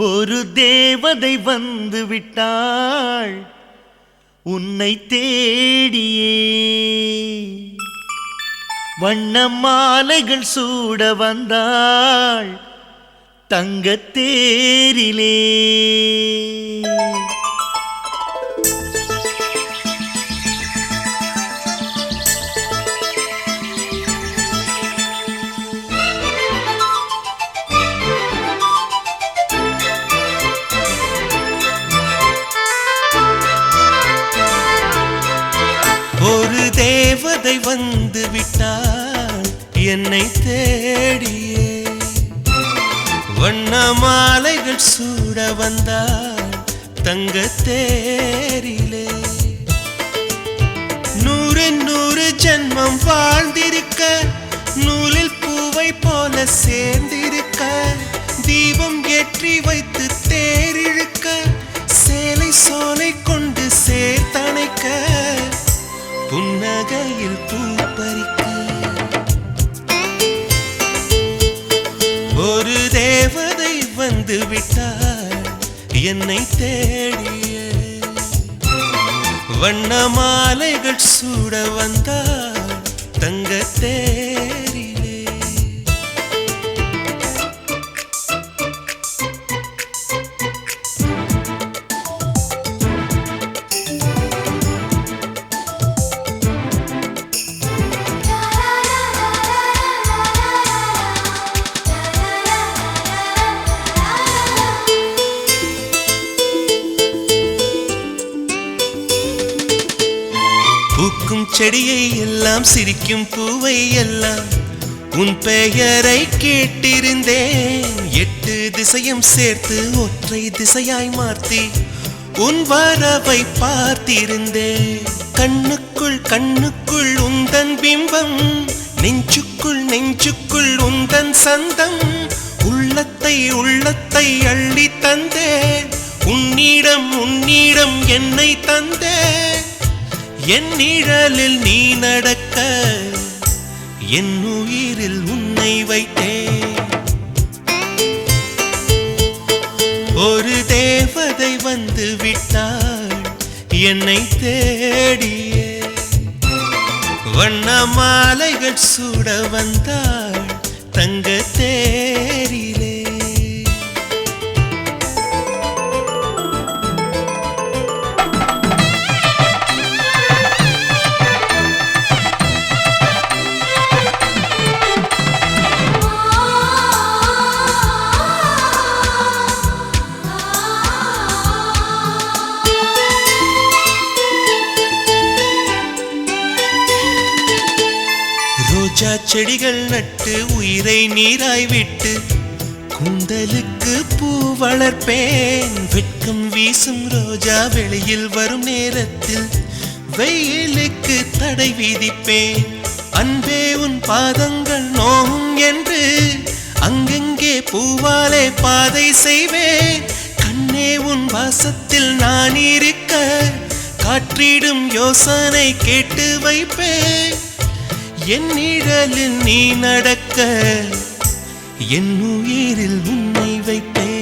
ஒரு தேவதை வந்து விட்டாள் உன்னை தேடியே. வண்ண மாலைகள் சூட வந்தாள் தங்கத்தேரிலே ஒரு தேவதை வந்து விட்டாள் என்னை தேடியே. வண்ண மாலைகள் சூட வந்தாள் தங்க தேரிலே. நூறு நூறு ஜென்மம் வாழ்ந்திருக்க நூலில் பூவை போல சேர்ந்திருக்க தீபம் ஏற்றி வைத்து தேரிழுக்க புன்னகையில் பூ பறிக்க. ஒரு தேவதை வந்து விட்டார் என்னை தேடிய. வண்ண மாலைகள் சூட வந்தார் தங்கத்தே. செடியை எல்லாம் சிரிக்கும் பூவை எல்லாம் உன் பெயரை கேட்டிருந்தேன். எட்டு திசையும் சேர்த்து ஒற்றை திசையாய் மாற்றி உன் வரவை பார்த்திருந்தேன். கண்ணுக்குள் கண்ணுக்குள் உந்தன் பிம்பம் நெஞ்சுக்குள் நெஞ்சுக்குள் உந்தன் சந்தம். உள்ளத்தை உள்ளத்தை அள்ளி தந்தேன். உன்னிடம் உன்னிடம் என்னை தந்தேன். என் நிழலில் நீ நடக்க என் உயிரில் உன்னை வைத்தேன் ஒரு தேவதை வந்து விட்டாள் என்னை தேடியே. வண்ண மாலைகள் சூட வந்தாள் தங்க ரோஜா செடிகள் நட்டு உயிரை நீராய் விட்டு கூந்தலுக்கு பூ வளர்ப்பேன். வெட்கம் வீசும் ரோஜா வெளியில் வரும் நேரத்தில் வெயிலுக்கு தடை விதிப்பேன். அன்பே உன் பாதங்கள் நோகும் என்று அங்கெங்கே பூவாலே பாதை செய்வேன். கண்ணே உன் வாசத்தில் நான் இருக்க காற்றிடும் யோசனை கேட்டு வைப்பேன். என் நிழலில் நீ நடக்க என் உயிரில் உன்னை வைத்தேன்